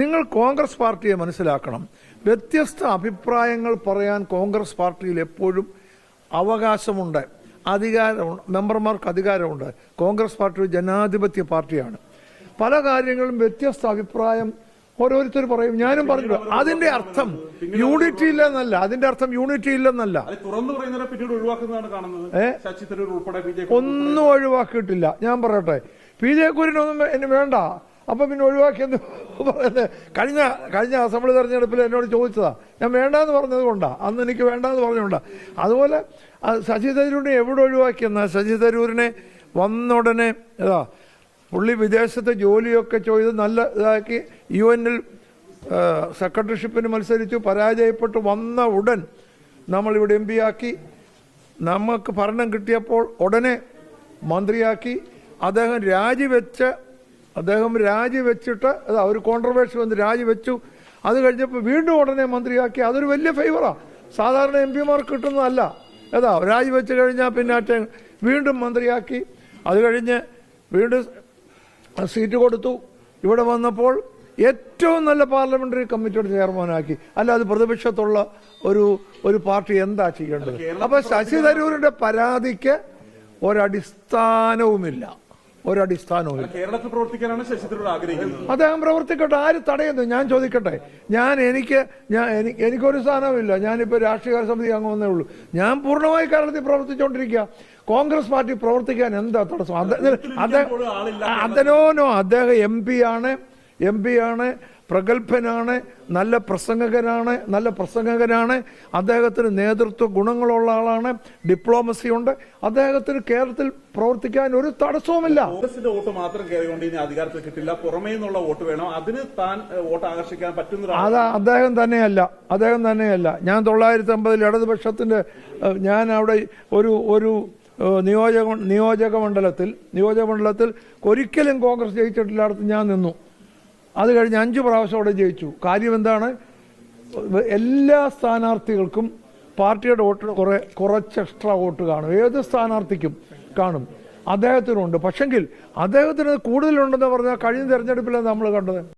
നിങ്ങൾ കോൺഗ്രസ് പാർട്ടിയെ മനസ്സിലാക്കണം. വ്യത്യസ്ത അഭിപ്രായങ്ങൾ പറയാൻ കോൺഗ്രസ് പാർട്ടിയിൽ എപ്പോഴും അവകാശമുണ്ട്. അധികാരമുണ്ട്. മെമ്പർമാർക്ക് അധികാരമുണ്ട്. കോൺഗ്രസ് പാർട്ടി ഒരു ജനാധിപത്യ പാർട്ടിയാണ്. പല കാര്യങ്ങളും വ്യത്യസ്ത അഭിപ്രായം ഓരോരുത്തർ പറയും. ഞാനും പറഞ്ഞു അതിന്റെ അർത്ഥം യൂണിറ്റി ഇല്ലെന്നല്ല. അതിന്റെ അർത്ഥം യൂണിറ്റി ഇല്ലെന്നല്ല. ഒന്നും ഒഴിവാക്കിയിട്ടില്ല. ഞാൻ പറയട്ടെ. പി ജെ കുര്യനൊന്നും എന്നെ വേണ്ട. അപ്പൊ പിന്നെ ഒഴിവാക്കിയെന്ന് പറയുന്നത് കഴിഞ്ഞ കഴിഞ്ഞ അസംബ്ലി തെരഞ്ഞെടുപ്പിൽ എന്നോട് ചോദിച്ചതാ. ഞാൻ വേണ്ടാന്ന് പറഞ്ഞത് കൊണ്ടാണ് അന്ന് എനിക്ക് വേണ്ടാന്ന് പറഞ്ഞുകൊണ്ടാണ് അതുപോലെ ശശി തരൂരിനെ എവിടെ ഒഴിവാക്കിയെന്ന ശശി തരൂരിനെ വന്നുടനെ ഏതാ പുള്ളി വിദേശത്ത് ജോലിയൊക്കെ ചെയ്ത് നല്ല ഇതാക്കി യു എന്നിൽ സെക്രട്ടറിഷിപ്പിന് മത്സരിച്ചു പരാജയപ്പെട്ട് വന്ന ഉടൻ നമ്മളിവിടെ എം പി ആക്കി. നമുക്ക് ഭരണം കിട്ടിയപ്പോൾ ഉടനെ മന്ത്രിയാക്കി. അദ്ദേഹം രാജിവെച്ച് അദ്ദേഹം രാജിവെച്ചിട്ട് അതാ ഒരു കോൺട്രവേഴ്സി വന്ന് രാജിവെച്ചു. അത് കഴിഞ്ഞപ്പോൾ വീണ്ടും ഉടനെ മന്ത്രിയാക്കി. അതൊരു വലിയ ഫേവറാണ് സാധാരണ എം പിമാർക്ക് കിട്ടുന്നതല്ല. ഏതാ രാജിവെച്ച് കഴിഞ്ഞാൽ പിന്നെ അറ്റ വീണ്ടും മന്ത്രിയാക്കി. അത് കഴിഞ്ഞ് വീണ്ടും സീറ്റ് കൊടുത്തു. ഇവിടെ വന്നപ്പോൾ ഏറ്റവും നല്ല പാർലമെന്ററി കമ്മിറ്റിയുടെ ചെയർമാനാക്കി. അല്ല അത് പ്രതിപക്ഷത്തുള്ള ഒരു ഒരു പാർട്ടി എന്താ ചെയ്യേണ്ടത്? അപ്പൊ ശശി തരൂരിന്റെ പരാതിക്ക് ഒരടിസ്ഥാനവുമില്ല. ഒരടിസ്ഥാനവുമില്ല. കേരളത്തിൽ പ്രവർത്തിക്കാനാണ് ശശി തരൂർ ആഗ്രഹിക്കുന്നത് അദ്ദേഹം പ്രവർത്തിക്കട്ടെ. ആര് തടയുന്നു? ഞാൻ ചോദിക്കട്ടെ. ഞാൻ എനിക്ക് ഞാൻ എനി- എനിക്കൊരു സ്ഥാനമില്ല ഞാനിപ്പോൾ രാഷ്ട്രീയ സമിതി അംഗമെന്നേ ഉള്ളൂ. ഞാൻ പൂർണമായി കേരളത്തിൽ പ്രവർത്തിച്ചുകൊണ്ടിരിക്കുക കോൺഗ്രസ് പാർട്ടി പ്രവർത്തിക്കാൻ എന്താ തടസ്സം? അദ്ദേഹം അദ്ദേഹം അദ്ദേഹം എം പി ആണ്. എം പി ആണ്. പ്രഗത്ഭനാണ് നല്ല പ്രസംഗകനാണ് നല്ല പ്രസംഗകനാണ്. അദ്ദേഹത്തിന് നേതൃത്വ ഗുണങ്ങളുള്ള ആളാണ് ഡിപ്ലോമസി ഉണ്ട്. അദ്ദേഹത്തിന് കേരളത്തിൽ പ്രവർത്തിക്കാൻ ഒരു തടസ്സവുമില്ല. കോൺഗ്രസിന്റെ വോട്ട് മാത്രം കയറിക്കൊണ്ട് ഇനി അധികാരത്തിൽ കിട്ടില്ല. പുറമേ നിന്നുള്ള വോട്ട് വേണം? അതിന് താൻ വോട്ട് ആകർഷിക്കാൻ പറ്റുന്ന അത് അദ്ദേഹം തന്നെയല്ല. അദ്ദേഹം തന്നെയല്ല. ഞാൻ തൊള്ളായിരത്തി അമ്പതിൽ ഇടതുപക്ഷത്തിന്റെ ഞാൻ അവിടെ ഒരു ഒരു നിയോജക നിയോജക മണ്ഡലത്തിൽ നിയോജക മണ്ഡലത്തിൽ ഒരിക്കലും കോൺഗ്രസ് ജയിച്ചിട്ടില്ലാടത്ത് ഞാൻ നിന്നു. അത് കഴിഞ്ഞ് അഞ്ച് പ്രാവശ്യം അവിടെ ജയിച്ചു. കാര്യം എന്താണ്? എല്ലാ സ്ഥാനാർത്ഥികൾക്കും പാർട്ടിയുടെ വോട്ട് കുറെ കുറച്ച് എക്സ്ട്രാ വോട്ട് കാണും. ഏത് സ്ഥാനാർത്ഥിക്കും കാണും. അദ്ദേഹത്തിനുണ്ട്. പക്ഷെങ്കിൽ അദ്ദേഹത്തിന് കൂടുതലുണ്ടെന്ന് പറഞ്ഞാൽ കഴിഞ്ഞ തെരഞ്ഞെടുപ്പിലാണ് നമ്മൾ കണ്ടത്.